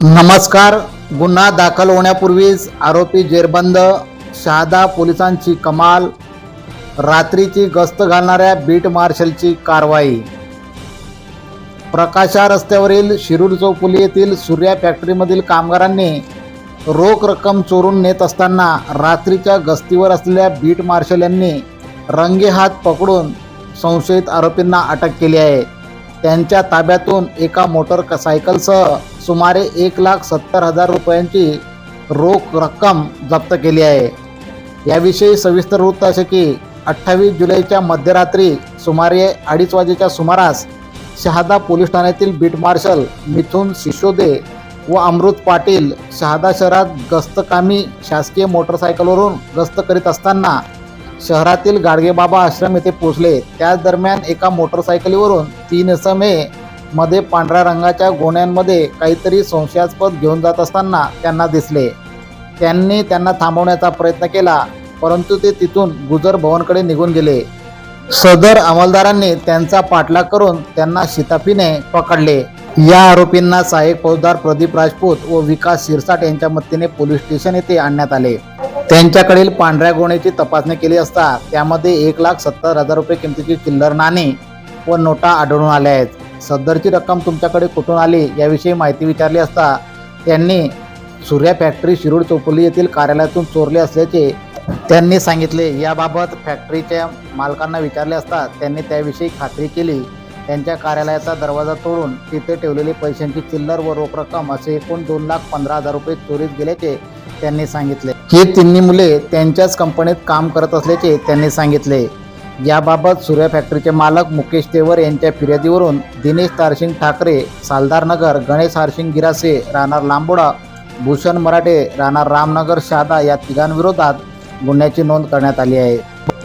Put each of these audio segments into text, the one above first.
नमस्कार. गुन्हा दाखल होण्यापूर्वीच आरोपी जेरबंद शहादा पोलिसांची कमाल. रात्रीची गस्त घालणाऱ्या बीट मार्शलची कारवाई. प्रकाशा रस्त्यावरील शिरूर चौफुली येथील सूर्या फॅक्टरीमधील कामगारांनी रोख रक्कम चोरून नेत असताना रात्रीच्या गस्तीवर असलेल्या बीट मार्शल यांनी रंगेहात पकडून संशयित आरोपींना अटक केली आहे. त्यांच्या ताब्यातून एका मोटर सायकलसह सुमारे एक लाख सत्तर हजार रुपयांची रोख रक्कम जप्त केली आहे. याविषयी सविस्तर वृत्त असे की अठ्ठावीस जुलैच्या मध्यरात्री सुमारे अडीच वाजेच्या सुमारास शहादा पोलीस ठाण्यातील बीट मार्शल मिथुन सिशोदे व अमृत पाटील शहादा शहरात गस्तकामी शासकीय मोटरसायकलवरून गस्त करीत असताना शहरातील गाडगेबाबा आश्रम येथे पोहोचले. त्याच दरम्यान एका मोटरसायकलीवरून तीन समे मध्ये पांढऱ्या रंगाच्या गोण्यांमध्ये काहीतरी संशयास्पद घेऊन जात असताना त्यांना दिसले. त्यांनी त्यांना थांबवण्याचा प्रयत्न केला परंतु ते तिथून गुजर भवनकडे निघून गेले. सदर अंमलदारांनी त्यांचा पाठलाग करून त्यांना शिताफीने पकडले. या आरोपींना सहाय्यक फौजदार प्रदीप राजपूत व विकास शिरसाट यांच्या मदतीने पोलीस स्टेशन येथे आणण्यात आले. त्यांच्याकडील पांढऱ्या गोण्याची तपासणी केली असता त्यामध्ये एक लाख सत्तर हजार रुपये किमतीची चिल्लर नाणी व नोटा आढळून आल्या आहेत. सदरची रक्कम तुमच्याकडे कुठून आली याविषयी माहिती विचारली असता त्यांनी सूर्या फॅक्टरी शिरूर चौफुली येथील कार्यालयातून चोरले असल्याचे त्यांनी सांगितले. याबाबत फॅक्टरीच्या मालकांना विचारले असता त्यांनी त्याविषयी खात्री केली. त्यांच्या कार्यालयाचा दरवाजा तोडून तिथे ठेवलेली पैशांची चिल्लर व रोख रक्कम असे एकूण दोन लाख पंधरा हजार रुपये चोरीत गेल्याचे त्यांनी सांगितले. ही तिन्ही मुले त्यांच्याच कंपनीत काम करत असल्याचे त्यांनी सांगितले. याबाबत सूर्या फॅक्टरीचे मालक मुकेश तेवर यांच्या फिर्यादीवरून दिनेश तारसिंग ठाकरे सालदारनगर गणेश हरसिंग गिरासे राहणार लांबोडा भूषण मराठे राहणार रामनगर शादा या तिघांविरोधात गुन्ह्याची नोंद करण्यात आली आहे.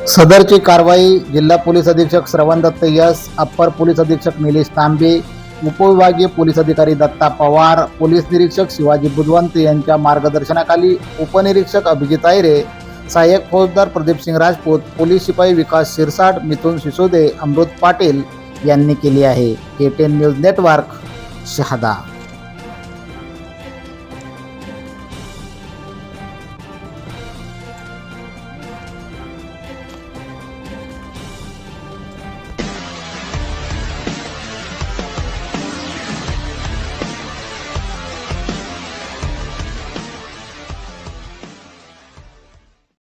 सदरची कारवाई जिल्हा पोलीस अधीक्षक श्रवण दत्त यस अप्पर पोलीस अधीक्षक निलेश तांबे उपविभागीय पोलीस अधिकारी दत्ता पवार पोलीस निरीक्षक शिवाजी बुधवंत यांच्या मार्गदर्शनाखाली उपनिरीक्षक अभिजित आयरे सहाय्यक फौजदार प्रदीप सिंग राजपूत पोलीस शिपाई विकास शिरसाट मिथुन सिसोदे अमृत पाटील यांनी केली आहे. K ten news network Shahada.